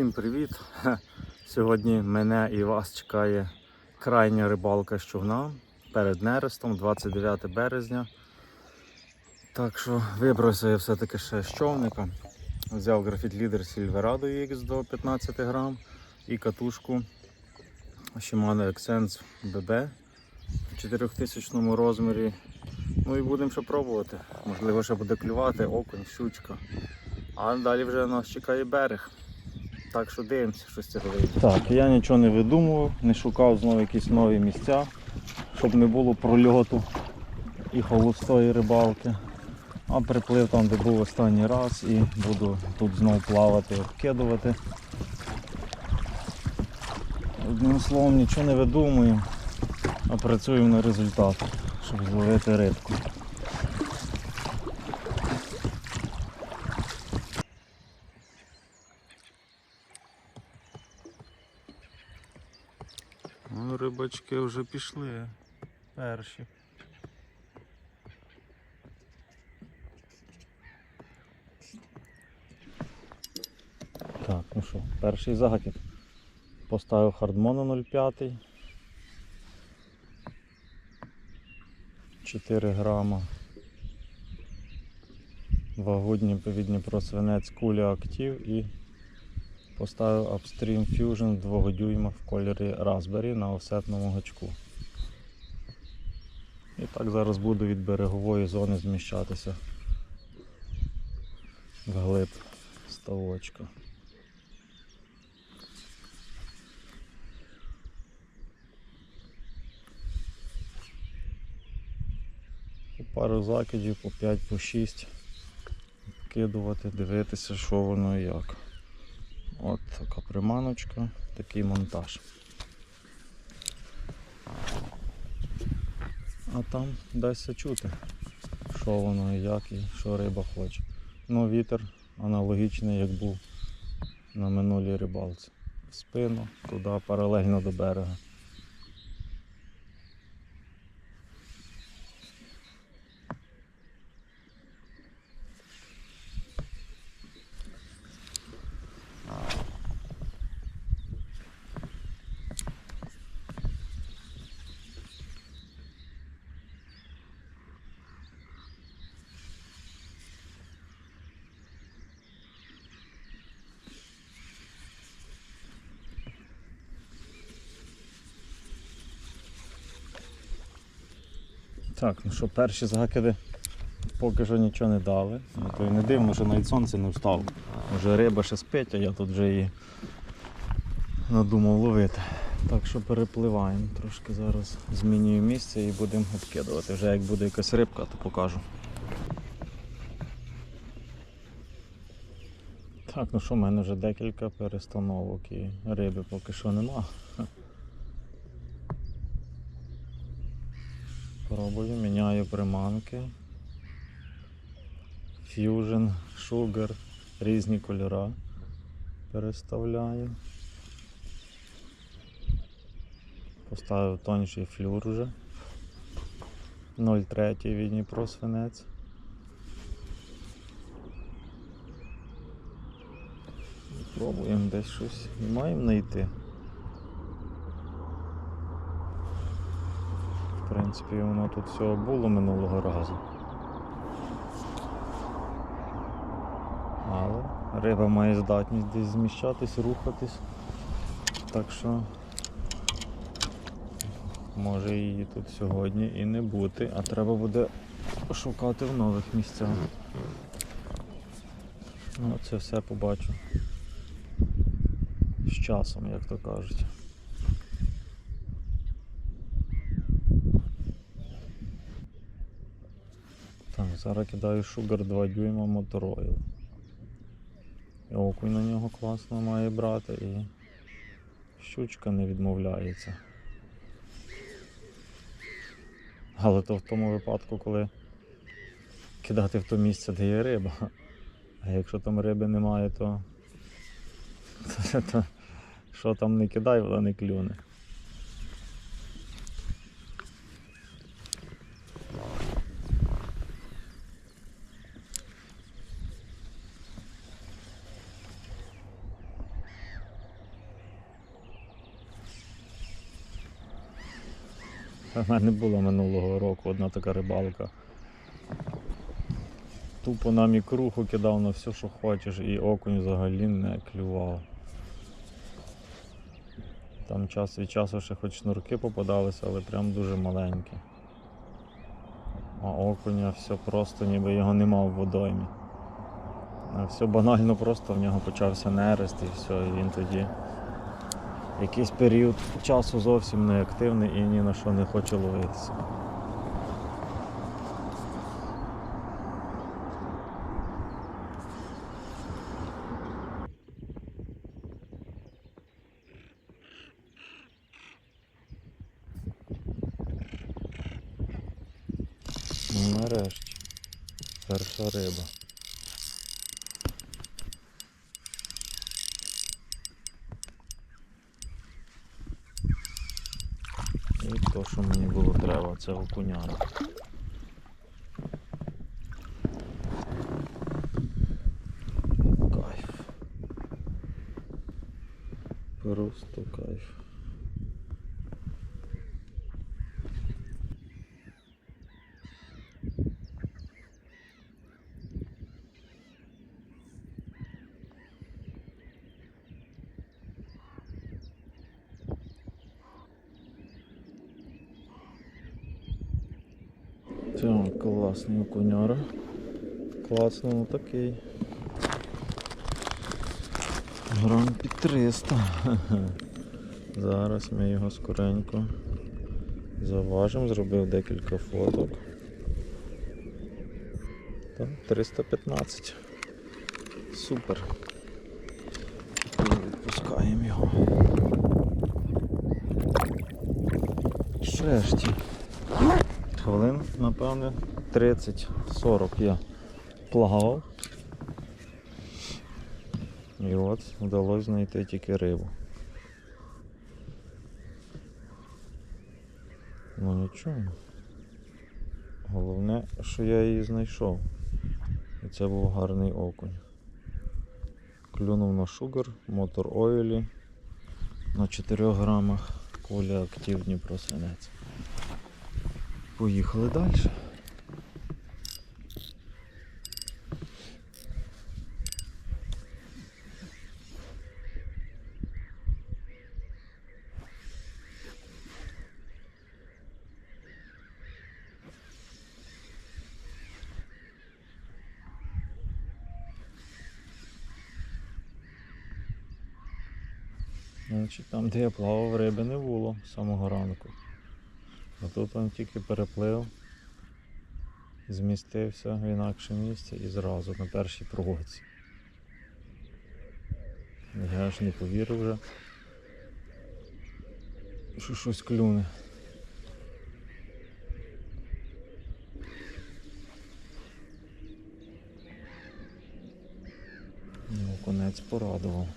Всім привіт. Сьогодні мене і вас чекає крайня рибалка з човна перед нерестом, 29 березня. Так що вибрався я все-таки ще з човника. Взяв графіт лідер Silverado X до 15 грам і катушку Shimano Accents BB в 4000 розмірі. Ну і будемо ще пробувати. Можливо, ще буде клювати окунь, щучка. А далі вже нас чекає берег. Так що дивимося, що з цього вийде. Так, я нічого не видумував, не шукав знову якісь нові місця, щоб не було прольоту і холостої рибалки. А приплив там, де був останній раз і буду тут знову плавати, обкидувати. Одним словом, нічого не видумуємо, а працюємо на результат, щоб зловити рибку. Ну, вже пішли. Перші. Так, ну що, перший закид. Поставив хардмону 0,5. 4 грама. Вагодні повідні просвинець куля актив і Поставив Upstream Fusion 2 дюйма в кольорі Raspberry на офсетному гачку. І так зараз буду від берегової зони зміщатися вглиб ставочка. По пару закидів, по 5, по 6 кидувати, дивитися, що воно і як. От така приманочка, такий монтаж. А там дасться чути, що воно і як і що риба хоче. Ну, вітер аналогічний, як був на минулій рибалці. В спину, туди паралельно до берега. Так, ну що, перші закиди поки що нічого не дали. Ну, То й не дивно, що навіть сонце не встало. Вже риба ще спить, а я тут вже її надумав ловити. Так що перепливаємо. Трошки зараз змінюю місце і будемо обкидувати. Вже як буде якась рибка, то покажу. Так, ну що, в мене вже декілька перестановок і риби поки що нема. Пробую, міняю приманки. Fusion, Sugar, різні кольори переставляю. Поставив тонший флюр вже. 0,3 від Дніпро свинець. Пробуємо десь щось маємо знайти. В принципі, воно тут всього було минулого разу. Але риба має здатність десь зміщатись, рухатись. Так що може її тут сьогодні і не бути, а треба буде шукати в нових місцях. Ну, це все побачу з часом, як то кажуть. Так, зараз кидаю Sugar 2 дюйма Motorola. І окунь на нього класно має брати і щучка не відмовляється. Але то в тому випадку, коли кидати в то місце, де є риба. А якщо там риби немає, то що там не кидай, вона не клюне. У мене була минулого року одна така рибалка. Тупо нам і круху кидав на все, що хочеш, і окунь взагалі не клював. Там час від часу ще хоч шнурки попадалися, але прям дуже маленькі. А окуня все просто ніби його нема в водоймі. Все банально просто в нього почався нерест і все, і він тоді якийсь період часу зовсім не активний і ні на що не хоче ловитися. Нарешті. Перша риба. І то, що мені було треба, це окуняра. Так, класний окуняра. Класно, ну такий. Грам під 300. Зараз ми його скоренько заважимо, зробив декілька фоток. Так, 315. Супер. Відпускаємо його. Шрешті. Хвилин, напевне, 30-40 я плавав. І от вдалося знайти тільки рибу. Ну нічого. Головне, що я її знайшов. І це був гарний окунь. Клюнув на шугар, мотор ойлі на 4 грамах, коля актив Дніпросинець. Поїхали далі. Там, де я плавав, риби не було з самого ранку. А тут він тільки переплив, змістився в інакше місце і зразу на першій проводці. Я ж не повірив вже, що щось клюне. Ну, конець порадував.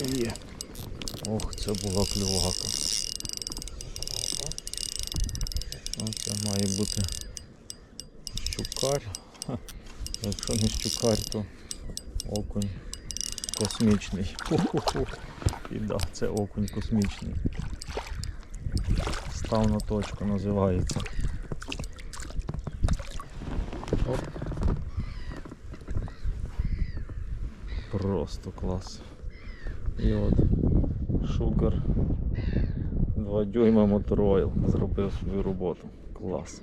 Є. Ох, це була клювака. Ну, це має бути щукар. Якщо не щукар, то окунь космічний. І да, це окунь космічний. Став на точку називається. Оп. Просто клас. І от Шугар 2 дюйма моторойл зробив свою роботу. Клас.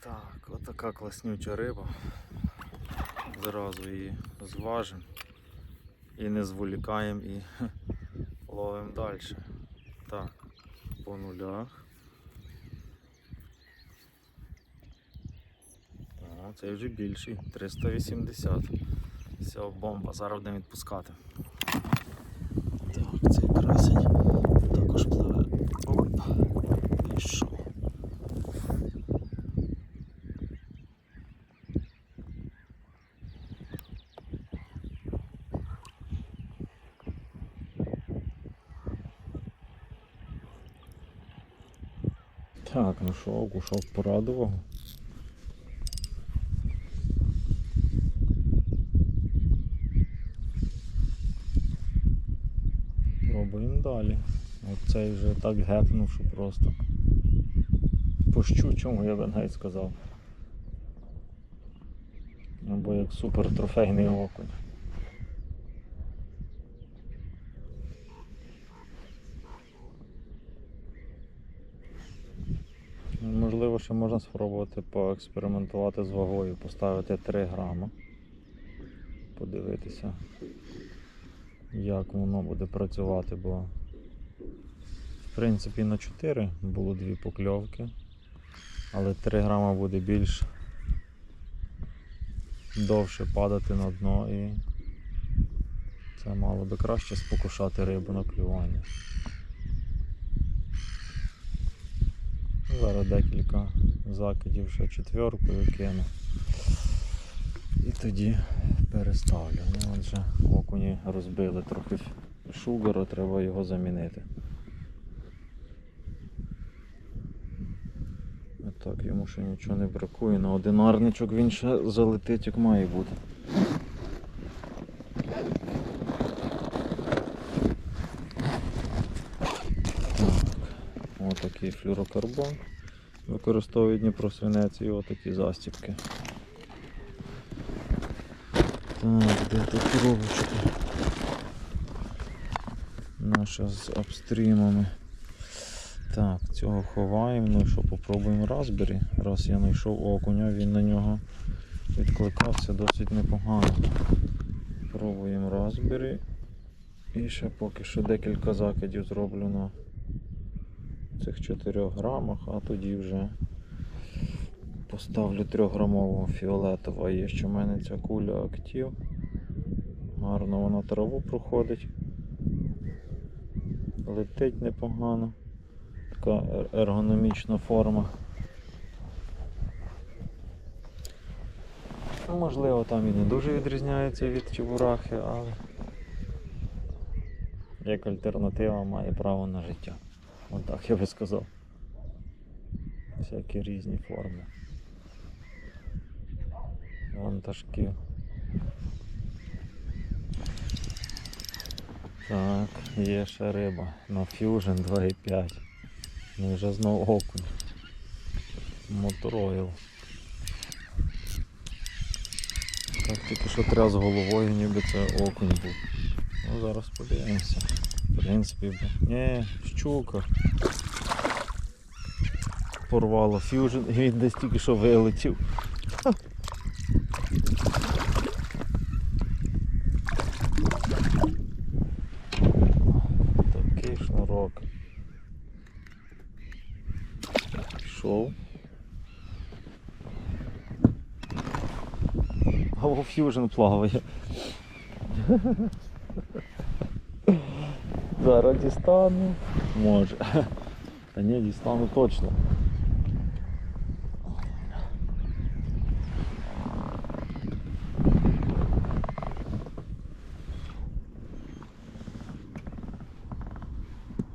Так, отака класнюча риба. зразу її зважимо і не зволікаємо і ловимо далі. Так, по нулях. Так, цей вже більший, 380. Все, бомба, зараз будемо відпускати. Так, цей красень також пливе. Оп, пішов. Так, ну що, кушок порадував. Пробуємо далі. Оцей вже так гепнув, що просто. По щучому, я би навіть сказав. Або як супер трофейний окунь. Ну, Можливо, ще можна спробувати поекспериментувати з вагою, поставити 3 грама. Подивитися, як воно буде працювати, бо принципі на 4 було дві покльовки, але 3 грама буде більш довше падати на дно і це мало би краще спокушати рибу на клювання. Зараз декілька закидів ще четверкою кину. І тоді переставлю. Ну, отже, окуні розбили трохи шугару, треба його замінити. Так, йому ще нічого не бракує. На одинарничок він ще залетить, як має бути. Так, отакий флюрокарбон. Використовують Дніпросвинець і отакі застібки. Так, де тут коробочка? Наша з апстрімами. Так, цього ховаємо. Ну що, попробуємо Raspberry. Раз я знайшов окуня, він на нього відкликався досить непогано. Пробуємо Raspberry. І ще поки що декілька закидів зроблю на цих 4 грамах, а тоді вже поставлю 3-грамового фіолетового. Є ще в мене ця куля актив. Гарно вона траву проходить. Летить непогано. Така ергономічна форма. Ну, Можливо, там і не дуже відрізняється від чебурахи, але як альтернатива має право на життя. Отак я би сказав. Всякі різні форми. Вантажки. Так, є ще риба на Fusion 2,5. Ну вже знову окунь. Моторойл. Так тільки що тряс головою, ніби це окунь був. Ну зараз подивимося. В принципі, ні, щука. Порвало фьюжн він десь тільки що вилетів. А во фьюжн плаває. Зараз дістану. Може. Та ні, дістану точно.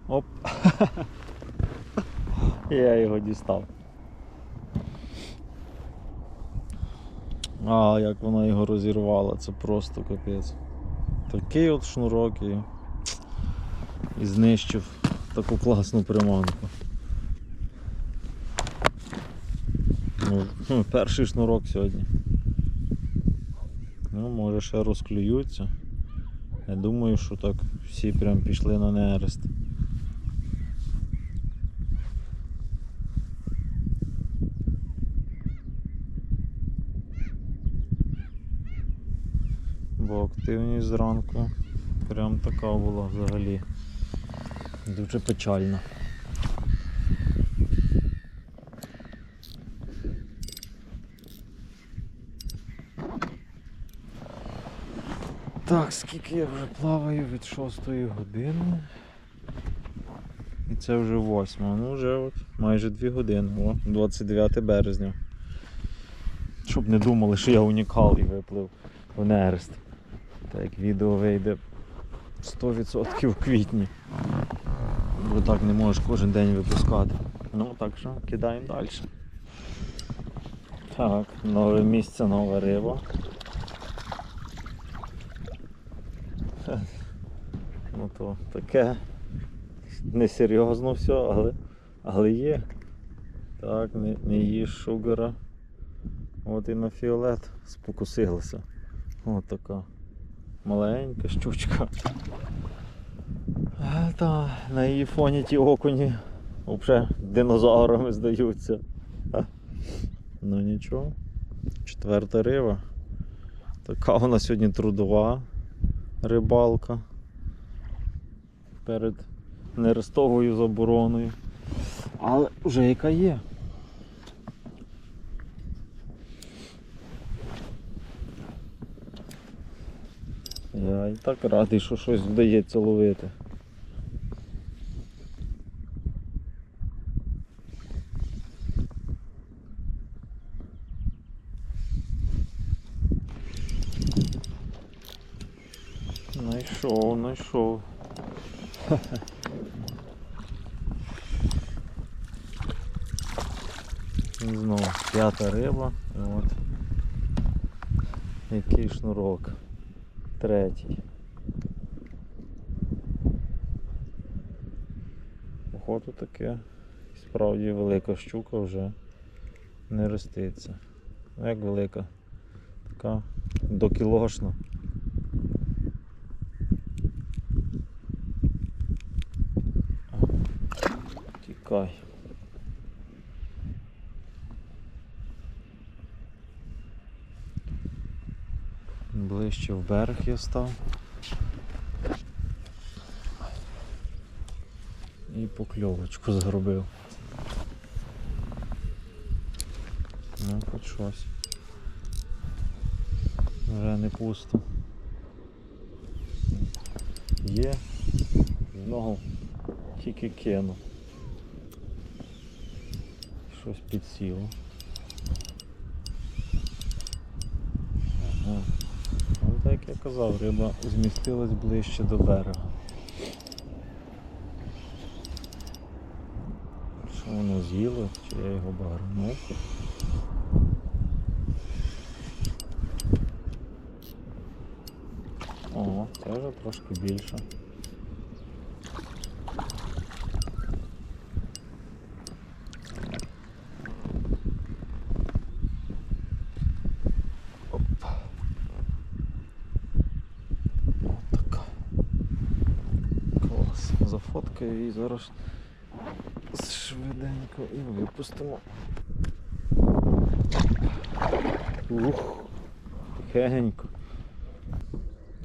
Оп. Я його дістав. А, як вона його розірвала, це просто капець. Такий от шнурок і, і знищив таку класну приманку. Ну, перший шнурок сьогодні. Ну, може ще розклюються. Я думаю, що так всі прям пішли на нерест. бо активність зранку прям така була взагалі. Дуже печальна. Так, скільки я вже плаваю від 6 години. І це вже 8. Ну вже от майже 2 години. О, 29 березня. Щоб не думали, що я унікал і виплив в нерест. Так як відео вийде 100% в квітні. Бо так не можеш кожен день випускати. Ну так що кидаємо далі. Так, нове місце, нова риба. Ну то таке несерйозно все, але, але є. Так, не, не їж шугара. От і на фіолет спокусилася. От така маленька щучка. Та, на її фоні ті окуні взагалі динозаврами здаються. Ну нічого. Четверта риба. Така вона сьогодні трудова рибалка. Перед нерестовою забороною. Але вже яка є. Я і так радий, що щось вдається ловити. Найшов, найшов. Знову п'ята риба. От. Який шнурок. Третій. Походу таке. Справді велика щука вже не роститься. Ну як велика? Така докілошна. Тікай. Ближче в берег я став. І покльовочку зробив. Ну, хоч щось. Вже не пусто. Є. Знову тільки кину. Щось підсіло. Ага. Ну, так як я казав, риба змістилась ближче до берега. З'їло, чи я його багрнув? О, це вже трошки більше. Зафоткаю її зараз швиденько і випустимо. Ух, тихенько.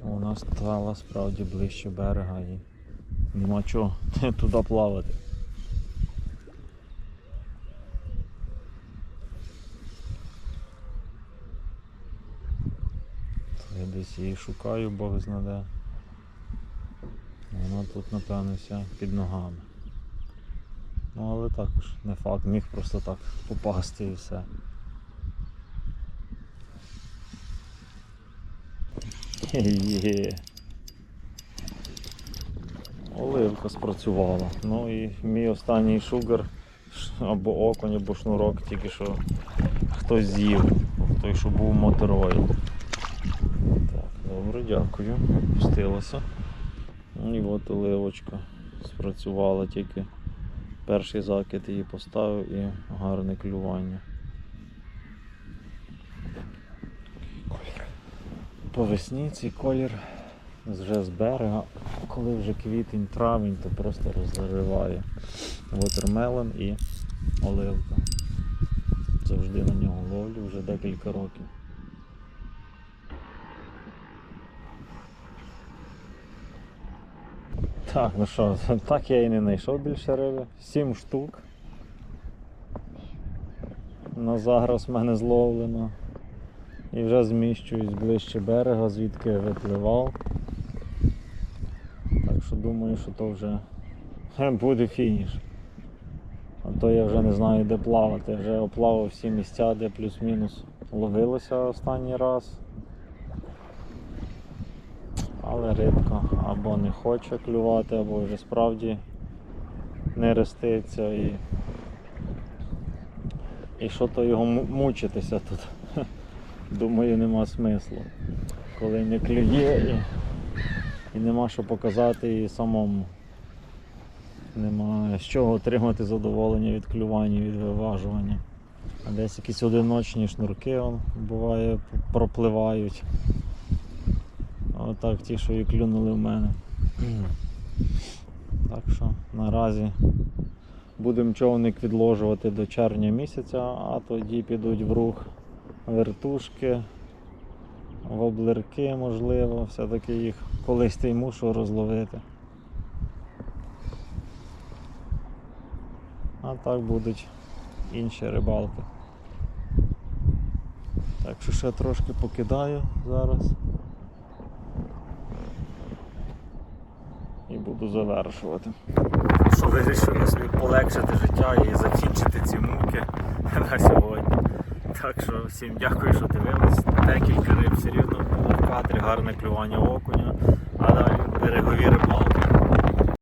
Вона стала справді ближче берега і нема чого туди плавати. Я десь її шукаю, бог знаде. Вона тут, напевно, вся під ногами. Ну але також не факт, міг просто так попасти і все. Є. Оливка спрацювала. Ну і мій останній шугар або окунь, або шнурок, тільки що хтось з'їв. Той, що був моторою. Так, добре, дякую. Пустилося. Ну І от оливочка спрацювала тільки перший закид її поставив і гарне клювання. По весні цей колір вже з берега, коли вже квітень, травень, то просто розриває вотермелон і оливка. Завжди на нього ловлю вже декілька років. Так, ну що, так я і не знайшов більше риби. Сім штук. На загроз в мене зловлено. І вже зміщуюсь ближче берега, звідки випливав. Так що думаю, що то вже буде фініш. А то я вже не знаю де плавати. Вже оплавав всі місця, де плюс-мінус ловилося останній раз. Але рибка або не хоче клювати, або вже справді не реститься і. І що то його мучитися тут. Думаю, нема смислу. Коли не клює і, і нема що показати і самому. Нема з чого отримати задоволення від клювання, від виважування. А десь якісь одиночні шнурки он, буває пропливають. Отак ті, що і клюнули в мене. Так що наразі будемо човник відложувати до червня місяця, а тоді підуть в рух вертушки, воблерки, можливо, все-таки їх колись й мушу розловити. А так будуть інші рибалки. Так що ще трошки покидаю зараз. І буду завершувати. Що вирішили собі полегшити життя і закінчити ці муки на сьогодні. Так що всім дякую, що дивились. Декілька риб все рівно було в кадрі, гарне клювання окуня, а далі берегові рибалки.